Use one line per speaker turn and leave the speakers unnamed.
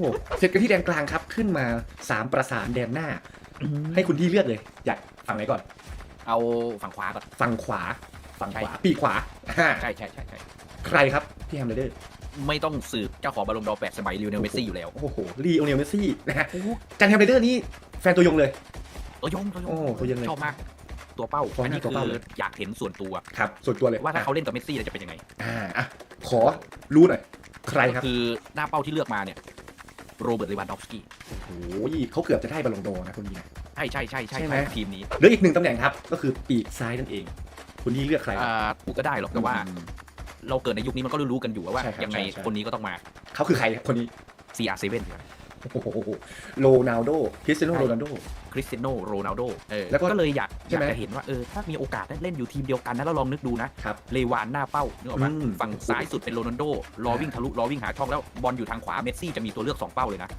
โอ้เสร็จกันที่แดนกลางครับขึ้นมา3ประสานแดนหน้า ให้คุณที่เลือกเลย อยากฝั่งไหนก่อน
เอาฝั่งขวาก่อน
ฝั่งขวา ฝั่งขวา
ใช่
ปีกขวาอ่า
ใช่ใช่ใช่ใช่
ใครครับที่แฮมเดอร์
ไม่ต้องสืบเจ้าของบอลลูนดอร์แปดสมัยลิวเนลเมสซี่อยู่แล้ว
โอ้โหลีโอเนลเมสซี่นะฮะจันแฮมเดอร์นี่แฟนตัวยงเลย
ตัวยงตัวยง
โอ้ตัวยงเลย
ชอบมาก ตัวเป้า
ขอ
อัน
หน้า
นี้
ตัว
คื
เป้า
อ
เลย
อยากเห็นส่วนตัว
ครับ ส่วนตัวเลย
ว่าถ้าเขาเล่นกับเมสซี่จะเป็นยังไง
อ่าอะขอรู้หน่อยใครครับ
คือหน้าเป้าที่เลือกมาเนี่ย โรเบิร์ตเลวันดอฟสกี้
โอ้ยเขาเกือบจะได้บอลลงโดนะคนนี้นะ
ใช่ใช่ใช่ใช่
ใช่ไหม
ใช่ทีมนี้
เหลืออีกหนึ่งตำแหน่งครับ ก็คือปีกซ้ายนั่นเองคุณที่เลือกใครครับ
อ่าถูกก็ได้หรอกแต่ว่า
อืม
เราเกิดในยุคนี้มันก็รู้ๆกันอยู่ว่า
ใช่ครับ
ยังไง
ใช่ใช่
คนนี้ก็ต้องมา
เขาคือใครครับคนนี้
CR7
โอ้โหโรนัลโดคริสเตียโนโรนัลโด
คริสเตียโนโรนัลโดเออ
แล้วก็
ก็เลยอยาก
ใช่
อยาก
ไหม
จะเห็นว่าเออถ้ามีโอกาสได้เล่นอยู่ทีมเดียวกันนะแล้วลองนึกดูนะครับเลวานหน้าเป้านึกออกปะ
อืม
ฝั่งซ้ายสุดเป็นโรนัลโดรอวิ่งทะลุรอวิ่งหาช่องแล้วบอลอยู่ทางขวาเมสซี่จะมีตัวเลือกสองเป้าเลยนะ